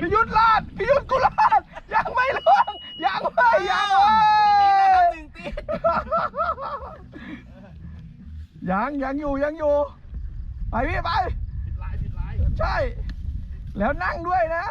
พี่ยุทธลาดพี่ยุทธกูลาดยังไม่ล่วงยังไม่ยังไม่หนึ่งตียังยังอยู่ยังอยู่ไปพี่ไปผิดลายผิดลายใช่ แล้วนั่งด้วยนะ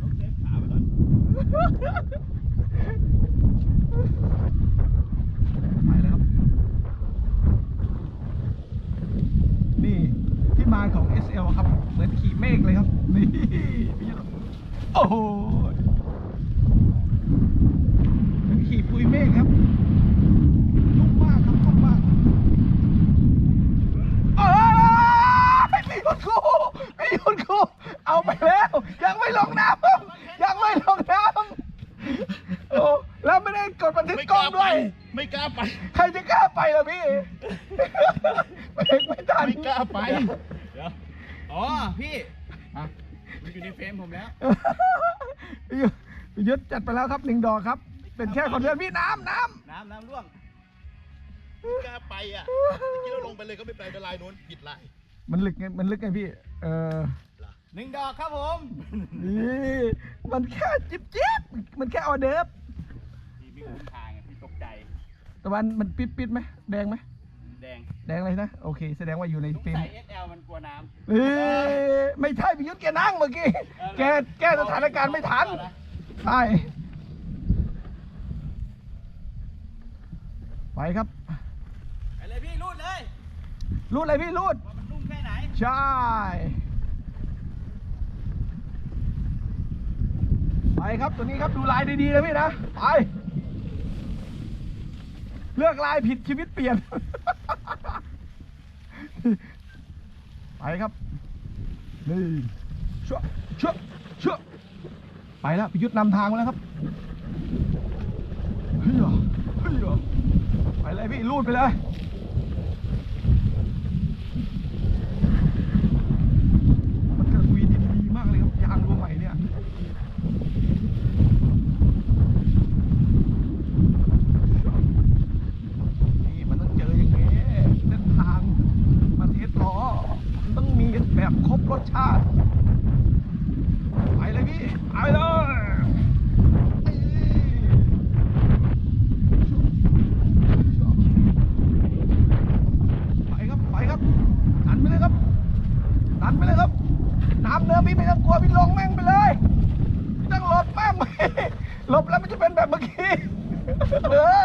ต้องเซฟขาไว้ก่อน ไปแล้วครับ นี่ที่ มาของ SL ครับ เหมือนขี่เมฆเลยครับ นี่พี่ยุทธโอ้โหเหมือนขี่ปุยเมฆครับนุ่มมากครับนุ่มมากเอ้ยพี่ยุทธกูพี่ยุทธกูเอาไปแล้ว ยังไม่ลงน้ำยังไม่ลงน้ำโอ้แล้วไม่ได้กดบันทึกไม่กกล้อล้างไปด้วย ไม่กล้าไป ใครจะกล้าไปล่ะพี่เบรกไม่ทันไม่กล้าไป เดี๋ยวอ๋อพี่มันอยู่ในเฟรมผมแล้ว พี่ยุทธพี่ยุทธจัดไปแล้วครับหนึ่งดอกครับ เป็นแค่คอนเทนต์พี่น้ำน้น้ำน้ำร่วงไม่กล้าไปอะเมื่อกี้เราลงไปเลยก็ไม่เป็นไรแต่ลายนู้นผิดลายำมันลึกไงมันลึกไงพี่ เออหนึ่งดอกครับผมนี่มันแค่จิ๊บจิ๊บมันแค่ออเดิร์ฟพี่ไม่คุ้นทางไงพี่ตกใจตะวันมันปิดปิดไหมแดงไหมแดง แดงเลยนะ โอเค แสดงว่าอยู่ในสงเฟรมสัย SL มันกลัวน้เอ้ยไม่ใช่พี่ยุทธแกนั่งเมื่อกี้ำแกแก้สถานการณ์ไม่ทันใช่ไปครับไปเลยพี่รูดเลยรูดเลยพี่รูด ว่ามันนุ่มแค่ไหน ใช่ ไปครับตัวนี้ครับดูลายดีๆนะพี่นะ ไป เลือกลายผิดชีวิตเปลี่ยน ไปครับนี่ชั่วชั่วชั่วไปแล้วพิยุทธนำทางมาแล้วครับเฮ้ยเฮ้ยไปเลยพี่ลูดไปเลย มันกระซุยดินดีมากเลยครับยางตัวใหม่เนี่ยนี่มันต้องเจออย่างนี้เส้นทางประเทศล้อมันต้องมีแบบครบรสชาติ ไปเลยพี่ ไปเลยไปครับ ไปครับดันไปเลยครับ ดันไปเลยครับน้ำเนื้อพี่ไม่ต้องกลัวพี่ลงแม่งไปเลยไม่ต้องหลบแม่งไปหลบแล้วมันจะเป็นแบบเมื่อกี้เออ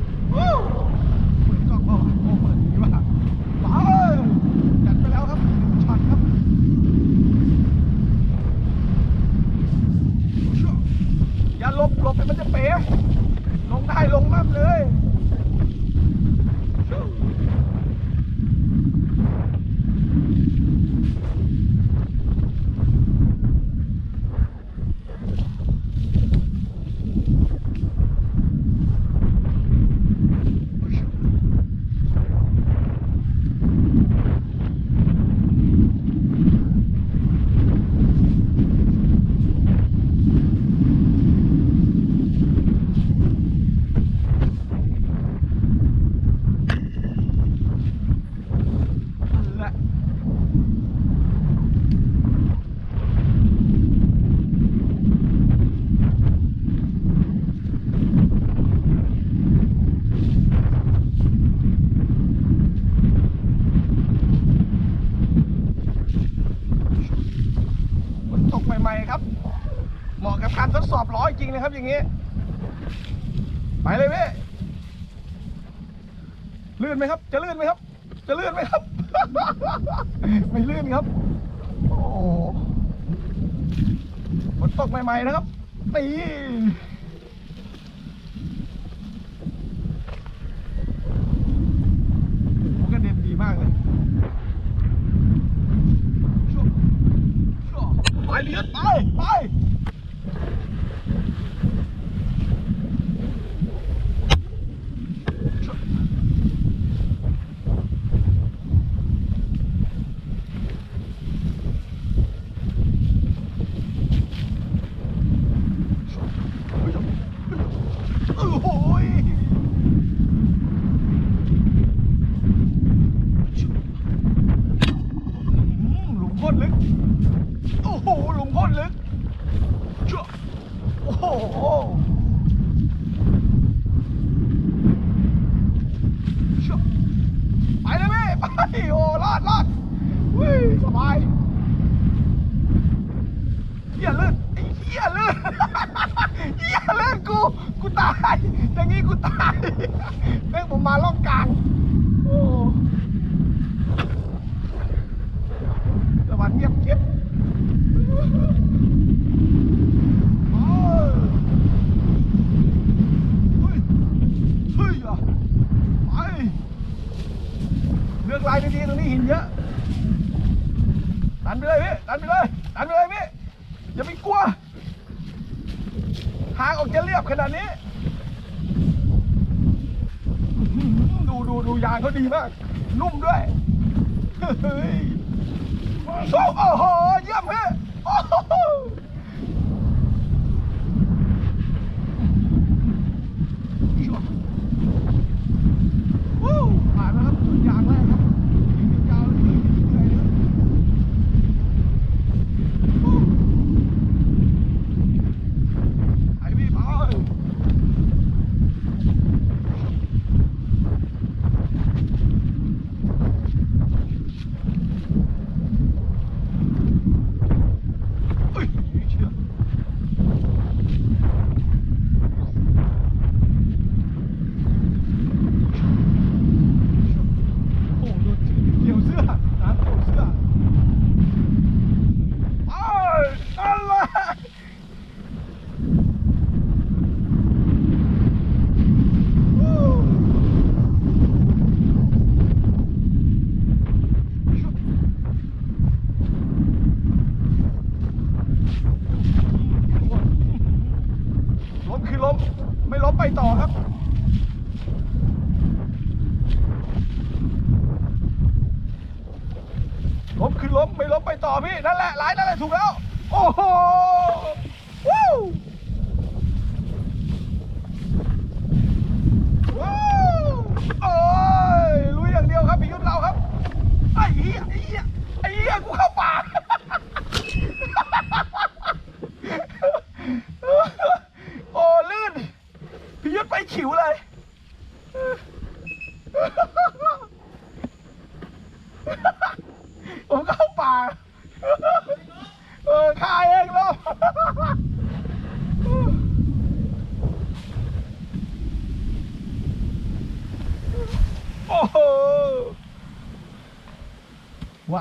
ริงนะครับอย่างนี้ ไปเลยพี่ลื่นไหมครับ จะลื่นไหมครับ จะลื่นไหมครับ ไม่ลื่นครับ โอ้ฝนตกใหม่ๆนะครับตีโอ้โหกระเด็นดีมากเลย ไปเลียดไปไปโอ้โหยอืมหลุมโคตรลึก โอ้โหหลุมโคตรลึกชั่วโอ้โหชั่วไปเลยพี่ไปโอ้รอ ดรอดวิ่งสบายเฮียลื่นไอ้เฮียลื่นเฮียลื่นกู กูตายอย่างงี้กูตายเรื่องผมมาล่องกลาง โอ้สวรรค์เงียบเก็บ เฮ้ย เฮ้ยอะไปเลือกลายดีๆตรงนี้หินเยอะดันไปเลยพี่ดันไปเลยดันไปเลยพี่อย่าไปกลัวทางออกจะเรียบขนาดนี้ ดูดูดูยางเขาดีมาก นุ่มด้วยเฮ้ยโอ้โหเยี่ยมพี่โอ้โห วู้ผ่านแล้วครับจุดยางแรกครับยิงยาวๆเลยเหนื่อยเลยวู้ไปพี่ไปเฮ้ยเชื่อ โอ้โหดูเกี่ยวเสื้อน้ำเกี่ยวเสื้อไปนั่นแหละวู้ล้มคือล้ม ไม่ล้มไปต่อครับล้มคือล้มไม่ล้มไปต่อพี่ นั่นแหละหลายนั่นแหละถูกแล้ว โอ้โหวู้วู้โอ้ยลุยอย่างเดียวครับพี่ยุทธเราครับไอ้เหี้ยไอ้เหี้ยไอ้เหี้ยกูเข้า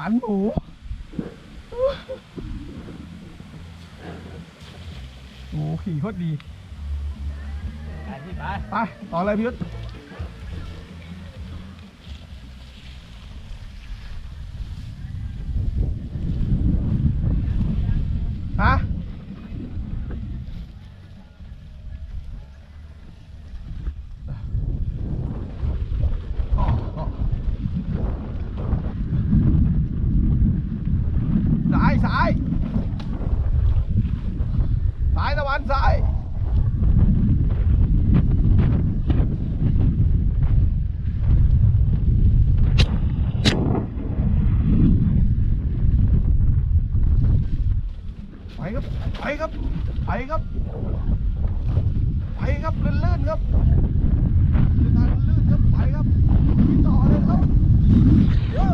านหมูโอ้ขี่โคตรดี ไปไป ต่อเลยพี่ยุทธ สายสายสายตะวันสาย ไปครับ ไปครับ ไปครับ ไปครับลื่นๆครับเดินทางลื่นๆครับ ไปครับไปต่อเลยครับวู้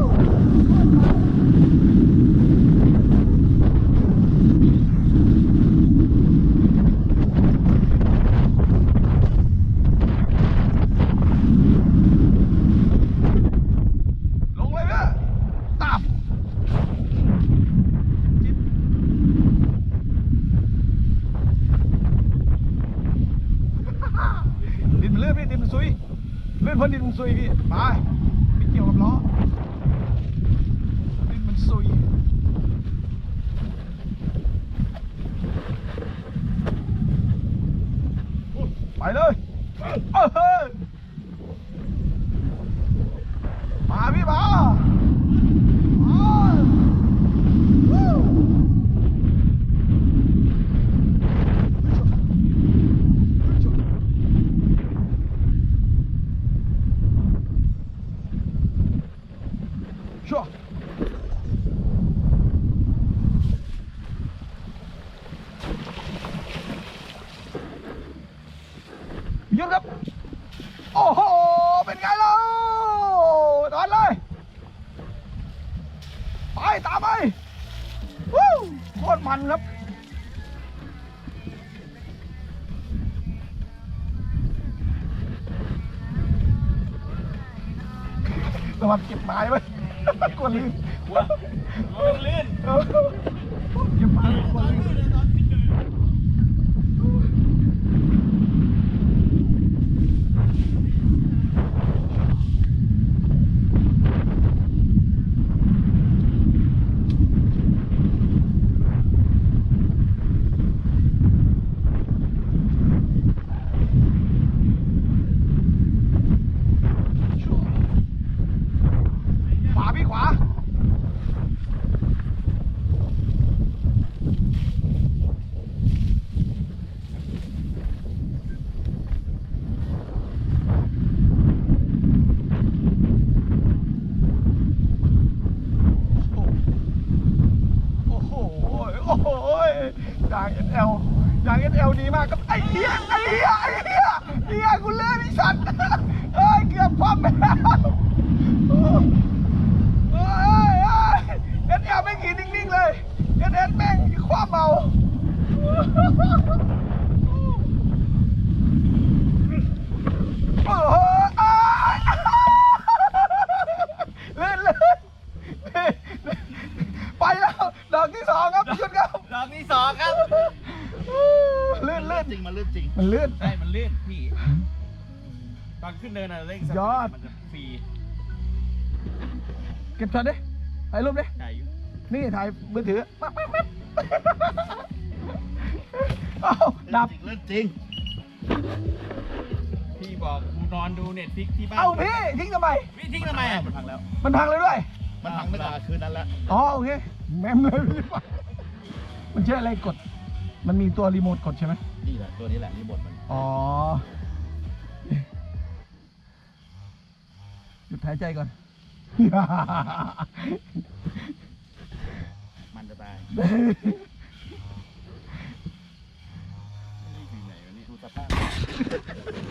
ลงเลยเว้ยตับจิ๊บ ดิน มันซุยลื่นพราะดินมันซุยพี่ไปไม่เกี่ยวกับล้อดินมันซุยไปเลยเออเฮ้ยมาพี่มา ระวังเก็บไม้ไว้กลัวลืมมันลื่นเออเก็บไม้ไว้กลัวลืมขวาพี่ขวา โอ้โห โอ้โห ยางเอสเอลยางเอสเอลดีมากครับไอ้เหี้ยไอ้เหี้ยไอ้เหี้ยเหี้ยกูเลื่อนไอ้สัตว์เอ้ยเกือบคว่ำไปแล้วเอ้ยเอ้ยเอสเอลไม่ขี่นิ่งๆเลยเอสเอลแม่งคว่ำเมาโอ้โหอ้ายลื่นลื่นไปแล้วดอกที่สองครับหยุดครับ ดอกที่สองครับ จริงมันลื่นจริงมันลื่น ใช่มันลื่นพี่ ตอนขึ้นเนินอะเร่งสปียอด มันจะฟรีเก็บช็อตดิถ่ายรูปดิใหญ่อยู่นี่ถ่ายมือถือปั๊บปั๊บปั๊บเอาดับ ลื่นจริงพี่บอกกูนอนดูเน็ตฟิกที่บ้านเอาพี่ทิ้งทำไม พี่ทิ้งทำไมอะมันพังแล้ว มันพังเลยด้วย มันพังตั้งแต่คืนนั้นแล้วอ๋อโอเค แมมเลยพี่มันใช่อะไรกด มันมีตัวรีโมทกดใช่ไหมนี่ แหละตัวนี้แหละรีโมทมันอ๋อ หยุดหายใจก่อน มันจะตายอยู่ไหนวะเนี่ยดูสภาพ